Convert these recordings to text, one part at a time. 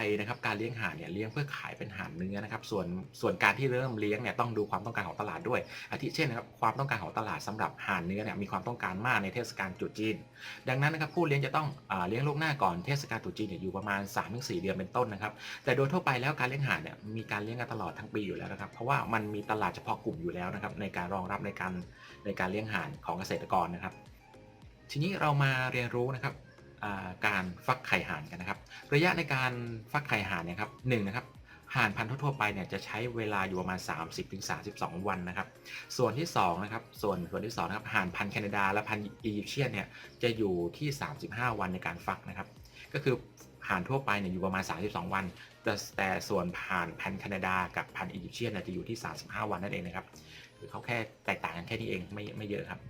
ไปนะครับการเลี้ยงห่านเนี่ยเลี้ยงเพื่อขายเป็นห่านเนื้อนะครับส่วนส่วนการที่เริ่มเลี้ยงเนี่ยต้องดูความต้องการของตลาดด้วย อาทิเช่นนะครับความต้องการของตลาดสำหรับห่านเนื้อเนี่ยมีความต้องการมากในเทศกาลตรุษจีน ดังนั้นนะครับผู้เลี้ยงจะต้องอเลี้ยงลูกหน้าก่อนเทศกาลตรุษจีนเนี่ยอยู่ประมาณ 3-4 เดือนเป็นต้นนะครับแต่โดยทั่วไปแล้วการเลี้ยงห่านเนี่ยมีการเลี้ยงกันตลอดทั้งปีอยู่แล้วนะครับเพราะว่ามันมีตลาดเฉพาะกลุ่มอยู่แล้วนะครับในการรองรับในการในการเลี้ยงห่านของเกษตรกรนะครับ ทีนี้เรามาเรียนรู้นะครับ การฟักไข่ห่านกันนะครับ ระยะในการฟักไข่ห่านเนี่ยครับหนึ่งนะครับห่านพันธุ์ทั่วไปเนี่ยจะใช้เวลาอยู่ประมาณ 30-32 วันนะครับ ส่วนที่2นะครับส่วนส่วนที่2นะครับห่านพันธุ์แคนาดาและพันธุ์อียิปเชียนเนี่ยจะอยู่ที่ 35 วันในการฟักนะครับ ก็คือห่านทั่วไปเนี่ยอยู่ประมาณ 32 วัน แต่แต่ส่วนห่านพันธุ์แคนาดากับพันธุ์อียิปเชียนเนี่ยจะอยู่ที่ 35 วันนั่นเองนะครับคือเขาแค่แตกต่างกันแค่นี้เองไม่ไม่เยอะครับ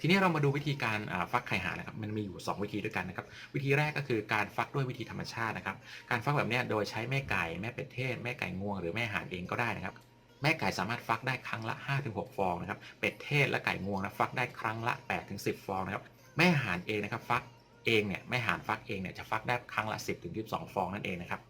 ทีนี้เรามาดูวิธีการฟักไข่ห่านนะครับ มันมีอยู่ 2 วิธีด้วยกันนะครับ วิธีแรกก็คือการฟักด้วยวิธีธรรมชาตินะครับ การฟักแบบนี้โดยใช้แม่ไก่ แม่เป็ดเทศ แม่ไก่งวง หรือแม่ห่านเองก็ได้นะครับ แม่ไก่สามารถฟักได้ครั้งละ 5-6 ฟองนะครับ เป็ดเทศและไก่งวงนะฟักได้ครั้งละ 8-10 ฟองนะครับ แม่ห่านเองนะครับฟักเองเนี่ยแม่ห่านฟักเองเนี่ยจะฟักได้ครั้งละ 10-12 ฟองนั่นเองนะครับ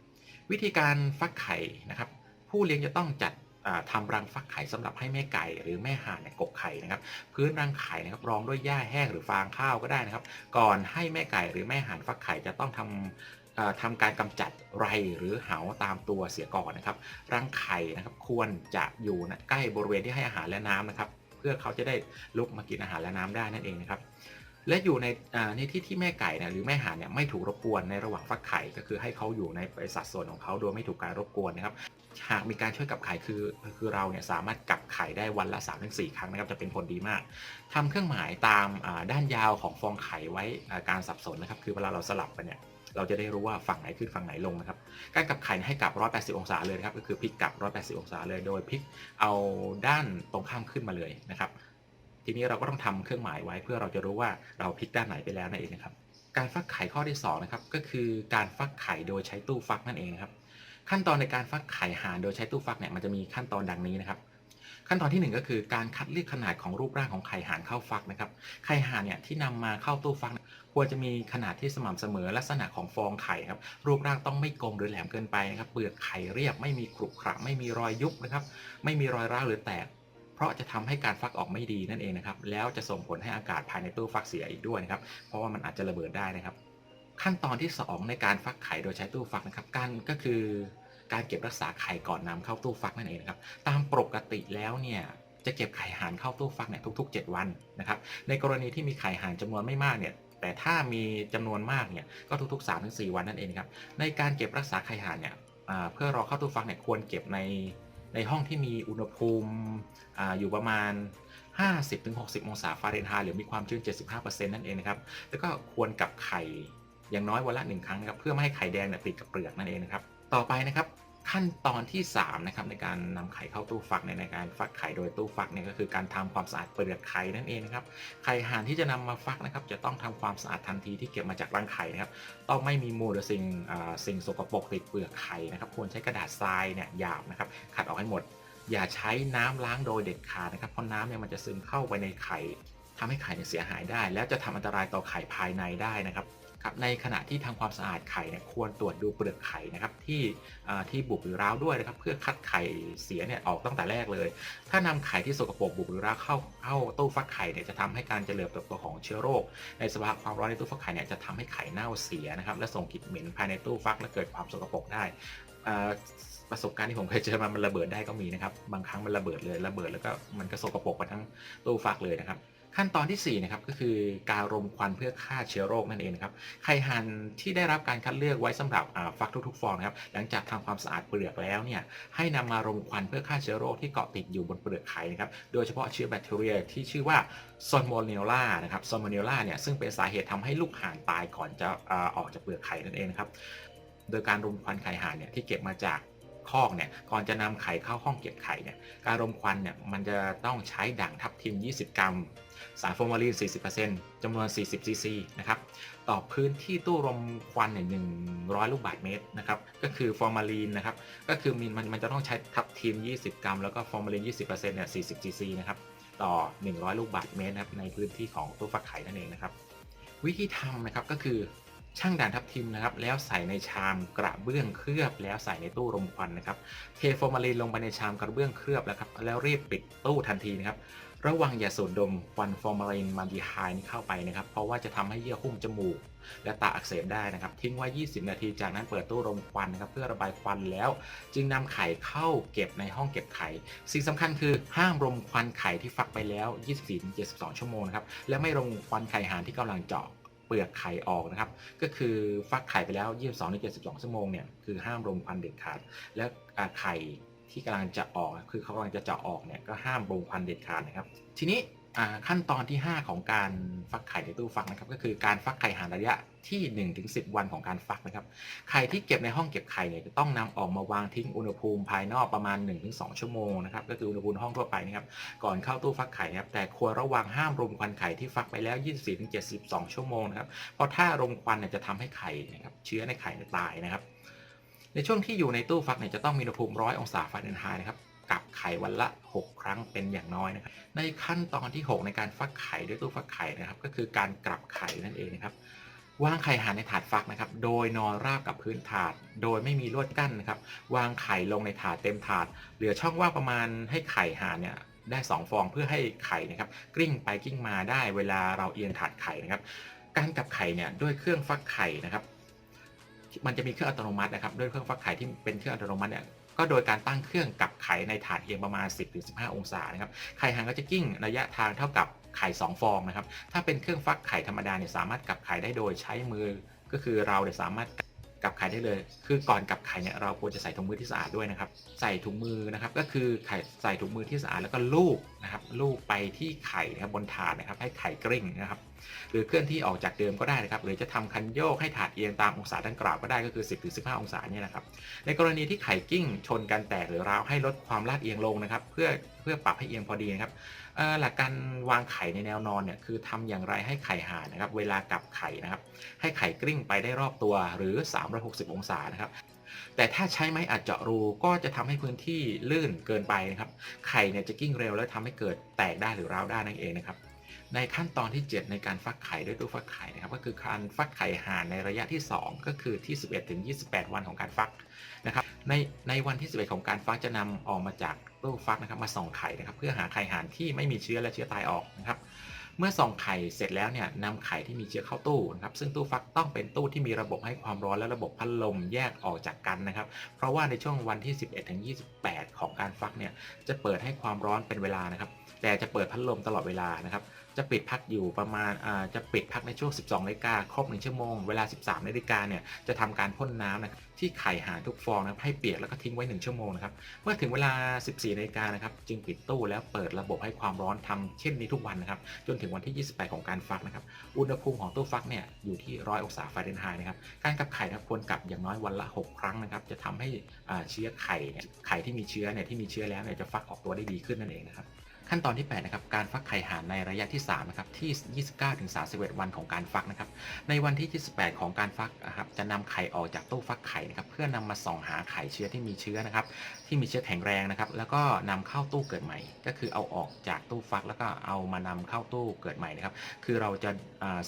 วิธีการฟักไข่นะครับผู้เลี้ยงจะต้องจัด อ่าทำรังฟักไข่สำหรับให้แม่ไก่ หรือแม่ห่านกกไข่นะครับ พื้นรังไข่นะครับรองด้วยหญ้าแห้งหรือฟางข้าวก็ได้นะครับ ก่อนให้แม่ไก่หรือแม่ห่านฟักไข่จะต้องทำเอ่อทำการกำจัดไรหรือเหาตามตัวเสียก่อนนะครับ รังไข่นะครับควรจะอยู่ใกล้บริเวณที่ให้อาหารและน้ำนะครับ เพื่อเขาจะได้ลุกมากินอาหารและน้ำได้นั่นเองนะครับ และอยู่ในในที่ที่แม่ไก่เนี่ยหรือแม่ห่านเนี่ยไม่ถูกรบกวนในระหว่างฟักไข่ก็คือให้เขาอยู่ในสัดส่วนของเขาโดยไม่ถูกการรบกวนนะครับหากมีการช่วยกับไข่คือคือเราเนี่ยสามารถกับไข่ได้วันละ3-4ครั้งนะครับจะเป็นผลดีมากทำเครื่องหมายตามด้านยาวของฟองไข่ไว้การสับสนนะครับ คือเวลาเราสลับไปเนี่ยเราจะได้รู้ว่าฝั่งไหนขึ้นฝั่งไหนลงนะครับ การกับไข่ให้กับ 180 องศาเลยนะครับ ก็คือพลิกกับ 180 องศาเลย โดยพลิกเอาด้านตรงข้ามขึ้นมาเลยนะครับ ทีนี้เราก็ต้องทำเครื่องหมายไว้เพื่อเราจะรู้ว่าเราพลิกด้านไหนไปแล้วนั่นเองนะครับ การฟักไข่ข้อที่2นะครับก็คือการฟักไข่โดยใช้ตู้ฟักนั่นเองนะครับ ขั้นตอนในการฟักไข่ห่านโดยใช้ตู้ฟักเนี่ยมันจะมีขั้นตอนดังนี้นะครับ ขั้นตอนที่หนึ่งก็คือการคัดเลือกขนาดของรูปร่างของไข่ห่านเข้าฟักนะครับ ไข่ห่านเนี่ยที่นำมาเข้าตู้ฟักควรจะมีขนาดที่สม่ำเสมอลักษณะของฟองไข่ครับรูปร่างต้องไม่กลมหรือแหลมเกินไปนะครับเปลือกไข่เรียบไม่มีขรุขระไม่มีรอยยุบนะครับ ไม่มีรอยร้าวหรือแตก เพราะจะทำให้การฟักออกไม่ดีนั่นเองนะครับ แล้วจะส่งผลให้อากาศภายในตู้ฟักเสียอีกด้วยนะครับ เพราะว่ามันอาจจะระเบิดได้นะครับ ขั้นตอนที่ 2 ในการฟักไข่โดยใช้ตู้ฟักนะครับการก็คือการเก็บรักษาไข่ก่อนนำเข้าตู้ฟักนั่นเองนะครับ ตามปกติแล้วเนี่ยจะเก็บไข่หานเข้าตู้ฟักเนี่ยทุก ๆ 7 วันนะครับ ในกรณีที่มีไข่หานจำนวนไม่มากเนี่ยแต่ถ้ามีจำนวนมากเนี่ยก็ทุกๆ3-4 วันนั่นเองครับในการเก็บรักษาไข่หานเนี่ยเพื่อรอเข้าตู้ฟักเนี่ยควรเก็บใน ในห้องที่มีอุณหภูมิออยู่ประมาณ 50-60 องศาฟาเรนไฮต์หรือมีความชื้น 75%นั่นเองนะครับ แล้วก็ควรกับไข่อย่างน้อยวันละหนึ่งครั้งนะครับเพื่อไม่ให้ไข่แดงเนี่ยติดกับเปลือกนั่นเองนะครับ ต่อไปนะครับ ขั้นตอนที่3นะครับในการนำไข่เข้าตู้ฟักเนี่ยในการฟักไข่โดยตู้ฟักเนี่ยก็คือการทำความสะอาดเปลือกไข่นั่นเองนะครับไข่ห่านที่จะนำมาฟักนะครับจะต้องทำความสะอาดทันทีที่เก็บมาจากรังไข่นะครับต้องไม่มีมูลหรือสิ่งสิ่งสกปรกติดเปลือกไข่นะครับควรใช้กระดาษทรายเนี่ยหยาบนะครับขัดออกให้หมด อย่าใช้น้ำล้างโดยเด็ดขาดนะครับเพราะน้ำเนี่ยมันจะซึมเข้าไปในไข่ทำให้ไข่เนี่ยเสียหายได้ แล้วจะทำอันตรายต่อไข่ภายในได้นะครับ ครับในขณะที่ทำความสะอาดไข่เนี่ยควรตรวจดูเปลือกไข่นะครับที่ที่บุบหรือร้าวด้วยนะครับ เพื่อคัดไข่เสียเนี่ยออกตั้งแต่แรกเลย ถ้านำไข่ที่สกปรกบุบหรือร้าวเข้าเข้าตู้ฟักไข่เนี่ยจะทำให้การเจริญเติบโตของเชื้อโรค ในสภาพความร้อนในตู้ฟักไข่เนี่ยจะทำให้ไข่เน่าเสียนะครับ และส่งกลิ่นเหม็นภายในตู้ฟักและเกิดความสกปรกได้ประสบการณ์ที่ผมเคยเจอมามันระเบิดได้ก็มีนะครับ บางครั้งมันระเบิดเลยระเบิดแล้วก็มันก็สกปรกไปทั้งตู้ฟักเลยนะครับ ขั้นตอนที่ 4 นะครับ ก็คือการรมควันเพื่อฆ่าเชื้อโรคนั่นเองนะครับไข่ห่านที่ได้รับการคัดเลือกไว้สำหรับฟักทุกๆฟองนะครับหลังจากทำความสะอาดเปลือกแล้วเนี่ยให้นำมารมควันเพื่อฆ่าเชื้อโรคที่เกาะติดอยู่บนเปลือกไข่นะครับโดยเฉพาะเชื้อแบคทีเรียที่ชื่อว่าซอนโมเนลล่านะครับซอนโมเนลล่าเนี่ยซึ่งเป็นสาเหตุทำให้ลูกห่านตายก่อนจะอออกจากเปลือกไข่นั่นเองนะครับโดยการรมควันไข่ห่านเนี่ยที่เก็บมาจาก คอกเนี่ยก่อนจะนำไข่เข้าห้องเก็บไข่เนี่ยการรมควันเนี่ยมันจะต้องใช้ด่างทับทิม 20 กรัม สารฟอร์มาลีน 40%จำนวน 40 ซีซีนะครับต่อพื้นที่ตู้รมควันเนี่ย100 ลูกบาศก์เมตรนะครับก็คือฟอร์มาลีนนะครับก็คือมันมันมันจะต้องใช้ทับทิม 20 กรัม แล้วก็ฟอร์มาลีน 20%เนี่ย40 ซีซีนะครับต่อ 100 ลูกบาศก์เมตรนะครับในพื้นที่ของตู้ฟักไข่นั่นเองนะครับวิธีทำนะครับก็คือ ช่างด่านทับทิมนะครับแล้วใส่ในชามกระเบื้องเคลือบแล้วใส่ในตู้รมควันนะครับเทฟอร์มาลีนลงไปในชามกระเบื้องเคลือบแล้วครับแล้วรีบปิดตู้ทันทีนะครับระวังอย่าสูดดมควันฟอร์มาลีนมาดีไฮน์เข้าไปนะครับ เพราะว่าจะทำให้เยื่อหุ้มจมูก และตาอักเสบได้นะครับ ทิ้งไว้ 20 นาที จากนั้นเปิดตู้รมควันนะครับเพื่อระบายควันแล้ว จึงนำไข่เข้าเก็บในห้องเก็บไข่ สิ่งสำคัญคือห้ามรมควันไข่ที่ฟักไปแล้ว 24-72 ชั่วโมงนะครับ และไม่รมควันไข่หานที่กำลังเจาะ เปลือกไข่ออกนะครับ ก็คือฟักไข่ไปแล้ว22-72 ชั่วโมงเนี่ยคือห้ามรมควันเด็ดขาด และไข่ที่กำลังจะออกคือเขากำลังจะเจาะออกเนี่ยก็ห้ามรมควันเด็ดขาดนะครับ ทีนี้ ขั้นตอนที่ 5 ของการฟักไข่ในตู้ฟักนะครับก็คือการฟักไข่ห่างระยะที่1-10วันของการฟักนะครับไข่ที่เก็บในห้องเก็บไข่เนี่ยจะต้องนำออกมาวางทิ้งอุณหภูมิภายนอกประมาณ 1-2 ชั่วโมงนะครับก็คืออุณหภูมิห้องทั่วไปนะครับก่อนเข้าตู้ฟักไข่นะครับแต่ควรระวังห้ามรมควันไข่ที่ฟักไปแล้ว 24-72 ชั่วโมงนะครับเพราะถ้ารมควันเนี่ยจะทำให้ไข่นะครับเชื้อในไข่ตายนะครับ ในช่วงที่อยู่ในตู้ฟักเนี่ยจะต้องมีอุณหภูมิ 100 องศาฟาเรนไฮต์นะครับ ไข่วันละ 6 ครั้งเป็นอย่างน้อยนะครับ ในขั้นตอนที่ 6 ในการฟักไข่ด้วยตู้ฟักไข่นะครับ ก็คือการกลับไข่นั่นเองนะครับวางไข่หานในถาดฟักนะครับ โดยนอนราบกับพื้นถาด โดยไม่มีลวดกั้นนะครับ วางไข่ลงในถาดเต็มถาด เหลือช่องว่างประมาณให้ไข่หานเนี่ยได้ 2 ฟองเพื่อให้ไข่นะครับกลิ้งไปกลิ้งมาได้เวลาเราเอียงถาดไข่นะครับ การกลับไข่เนี่ยด้วยเครื่องฟักไข่นะครับ มันจะมีเครื่องอัตโนมัตินะครับ ด้วยเครื่องฟักไข่ที่เป็นเครื่องอัตโนมัติเนี่ย ก็โดยการตั้งเครื่องกับไข่ในถาดเอียงประมาณ 10-15 องศานะครับไข่หางก็จะกิ้งระยะทางเท่ากับไข่2ฟองนะครับถ้าเป็นเครื่องฟักไข่ธรรมดาเนี่ยสามารถกับไข่ได้โดยใช้มือก็คือเราเนี่ยสามารถกับไข่ได้เลย คือก่อนกับไข่เนี่ยเราควรจะใส่ถุงมือที่สะอาดด้วยนะครับ ใส่ถุงมือนะครับ ก็คือไข่ใส่ถุงมือที่สะอาดแล้วก็ลูบนะครับ ลูบไปที่ไข่นะครับบนถาดนะครับ ให้ไข่กริ่งนะครับ หรือเคลื่อนที่ออกจากเดิมก็ได้นะครับ หรือจะทำคันโยกให้ถาดเอียงตามองศาดังกล่าวก็ได้ก็คือ 10-15องศาเนี่ยนะครับ ในกรณีที่ไข่กิ้งชนกันแตกหรือร้าวให้ลดความลาดเอียงลงนะครับ เพื่อเพื่อปรับให้เอียงพอดีนะครับหลักการวางไข่ในแนวนอนเนี่ยคือทำอย่างไรให้ไข่ห่านนะครับ เวลากลับไข่นะครับ ให้ไข่กลิ้งไปได้รอบตัวหรือ 360 องศานะครับแต่ถ้าใช้ไม้อัดเจาะรูก็จะทำให้พื้นที่ลื่นเกินไปนะครับ ไข่เนี่ยจะกิ้งเร็วแล้วทำให้เกิดแตกได้หรือร้าวได้นั่นเองนะครับ ในขั้นตอนที่ 7 ในการฟักไข่ด้วยตู้ฟักไข่นะครับก็คือการฟักไข่ห่านในระยะที่ 2 ก็คือที่ 11 ถึง 28 วันของการฟักนะครับในในวันที่ 11 ของการฟักจะนำออกมาจากตู้ฟักนะครับมาส่องไข่นะครับเพื่อหาไข่ห่านที่ไม่มีเชื้อและเชื้อตายออกนะครับ เมื่อส่องไข่เสร็จแล้วเนี่ยนำไข่ที่มีเชื้อเข้าตู้นะครับซึ่งตู้ฟักต้องเป็นตู้ที่มีระบบให้ความร้อนและระบบพัดลมแยกออกจากกันนะครับ เพราะว่าในช่วงวันที่ 11ถึง28 ของการฟักเนี่ยจะเปิดให้ความร้อนเป็นเวลานะครับ แต่จะเปิดพัดลมตลอดเวลานะครับจะปิดพักอยู่ประมาณอ่าจะปิดพักในช่วง 12นาฬิกาครบ 1 ชั่วโมง เวลา 13นาฬิกาเนี่ยจะทำการพ่นน้ำนะครับ ที่ไข่ห่านทุกฟองนะครับให้เปียกแล้วก็ทิ้งไว้ 1 ชั่วโมงนะครับเมื่อถึงเวลา 14นาฬิกานะครับจึงปิดตู้แล้วเปิดระบบให้ความร้อนทำเช่นนี้ทุกวันนะครับจนถึงวันที่ 28 ของการฟักนะครับอุณหภูมิของตู้ฟักเนี่ยอยู่ที่100องศาฟาเรนไฮต์นะครับการกับไข่นะควรกับอย่างน้อยวันละ 6 ครั้งนะครับจะทำให้อ่าเชื้อไข่เนี่ยไข่ที่มีเชื้อเนี่ยที่มีเชื้อแล้วเนี่ยจะฟักออกตัวได้ดีขึ้นนั่นเองนะครับ ขั้นตอนที่ 8 นะครับ การฟักไข่ห่านในระยะที่ 3 นะครับ ที่ 29-31 วันของการฟักนะครับ ในวันที่ 28 ของการฟักนะครับ จะนำไข่ออกจากตู้ฟักไข่นะครับ เพื่อนำมาส่องหาไข่เชื้อที่มีเชื้อนะครับ ที่มีเชื้อแข็งแรงนะครับ แล้วก็นำเข้าตู้เกิดใหม่ ก็คือเอาออกจากตู้ฟักแล้วก็เอามานำเข้าตู้เกิดใหม่นะครับ คือเราจะ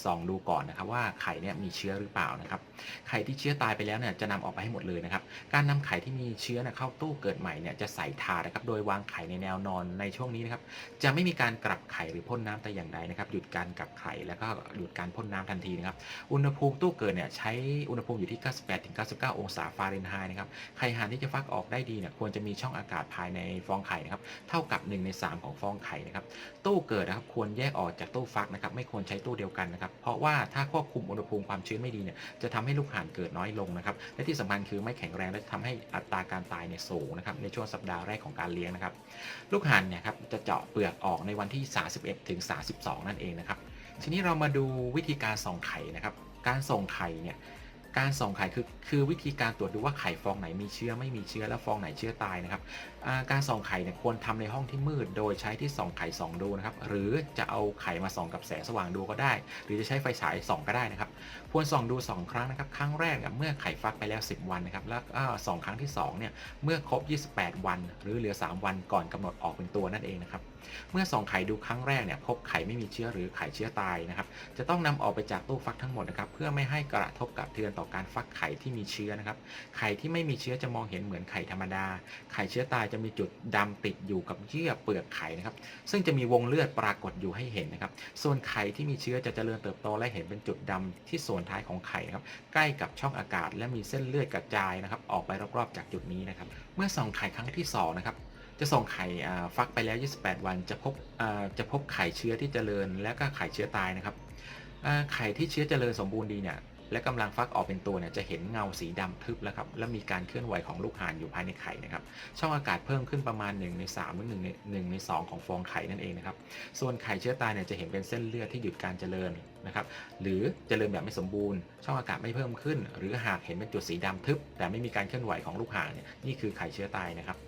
ส่องดูก่อนนะครับว่าไข่เนี่ยมีเชื้อหรือเปล่านะครับ ไข่ที่เชื้อตายไปแล้วเนี่ยจะนำออกไปให้หมดเลยนะครับ การนำไข่ที่มีเชื้อเนี่ยเข้าตู้เกิดใหม่เนี่ยจะใส่ถาดนะครับ โดยวางไข่ในแนวนอนในช่วงนี้นะครับจะไม่มีการกลับไข่หรือพ่นน้ำแต่อย่างใดนะครับ หยุดการกลับไข่แล้วก็หยุดการพ่นน้ำทันทีนะครับ อุณหภูมิตู้เกิดเนี่ยใช้อุณหภูมิอยู่ที่ 98ถึง99 องศาฟาเรนไฮต์นะครับ ไข่ห่านที่จะฟักออกได้ดีเนี่ยควรจะมีช่องอากาศภายในฟองไข่นะครับ เท่ากับ 1 ใน 3 ของฟองไข่นะครับ ตู้เกิดนะครับควรแยกออกจากตู้ฟักนะครับ ไม่ควรใช้ตู้เดียวกันนะครับ เพราะว่าถ้าควบคุมอุณหภูมิความชื้นไม่ดีเนี่ย จะทำให้ลูกห่านเกิดน้อยลงนะครับ และที่สำคัญคือไม่แข็งแรงและทำให้อัตราการตายเนี่ยสูงนะครับ ในช่วงสัปดาห์แรกของการเลี้ยงนะครับ ลูกห่านเนี่ยครับจะเจาะเปลือกออกในวันที่ 31ถึง32 นั่นเองนะครับ ทีนี้เรามาดูวิธีการส่องไข่นะครับ การส่องไข่เนี่ย การส่องไข่คือคือวิธีการตรวจดูว่าไข่ฟองไหนมีเชื้อไม่มีเชื้อและฟองไหนเชื้อตายนะครับการส่องไข่เนี่ยควรทำในห้องที่มืด โดยใช้ที่ส่องไข่ส่องดูนะครับ หรือจะเอาไข่มาส่องกับแสงสว่างดูก็ได้ หรือจะใช้ไฟฉายส่องก็ได้นะครับ ควรส่องดู 2 ครั้งนะครับ ครั้งแรกเมื่อไข่ฟักไปแล้ว 10 วันนะครับ แล้วก็สองครั้งที่2เนี่ยเมื่อครบ 28 วัน หรือเหลือ 3 วันก่อนกำหนดออกเป็นตัวนั่นเองนะครับ เมื่อส่องไข่ดูครั้งแรกเนี่ยพบไข่ไม่มีเชื้อหรือไข่เชื้อตายนะครับ จะต้องนำออกไปจากตู้ฟักทั้งหมดนะครับ เพื่อไม่ให้กระทบกับเทือนต่อการฟักไข่ที่มีเชื้อนะครับ ไข่ที่ไม่มีเชื้อจะมองเห็นเหมือนไข่ธรรมดา ไข่เชื้อตายจะมีจุดดำติดอยู่กับเยื่อเปลือกไข่นะครับ ซึ่งจะมีวงเลือดปรากฏอยู่ให้เห็นนะครับ ส่วนไข่ที่มีเชื้อจะเจริญเติบโตและเห็นเป็นจุดดำที่ส่วนท้ายของไข่นะครับ ใกล้กับช่องอากาศ และมีเส้นเลือดกระจายนะครับ ออกไปรอบๆ จากจุดนี้นะครับ เมื่อส่องไข่ครั้งที่สองนะครับจะส่งไข่ฟักไปแล้ว 28 วัน จะพบจะพบไข่เชื้อที่เจริญและก็ไข่เชื้อตายนะครับไข่ที่เชื้อเจริญสมบูรณ์ดีเนี่ย และกำลังฟักออกเป็นตัวเนี่ยจะเห็นเงาสีดำทึบแล้วครับและมีการเคลื่อนไหวของลูกห่านอยู่ภายในไข่นะครับช่องอากาศเพิ่มขึ้นประมาณ 1 ใน3หรือ1ใน1ใน 2 ของฟองไข่นั่นเองนะครับส่วนไข่เชื้อตายเนี่ยจะเห็นเป็นเส้นเลือดที่หยุดการเจริญนะครับหรือเจริญแบบไม่สมบูรณ์ ช่องอากาศไม่เพิ่มขึ้น หรือหากเห็นเป็นจุดสีดำทึบ แต่ไม่มีการเคลื่อนไหวของลูกห่านเนี่ยนี่คือไข่เชื้อตายนะครับ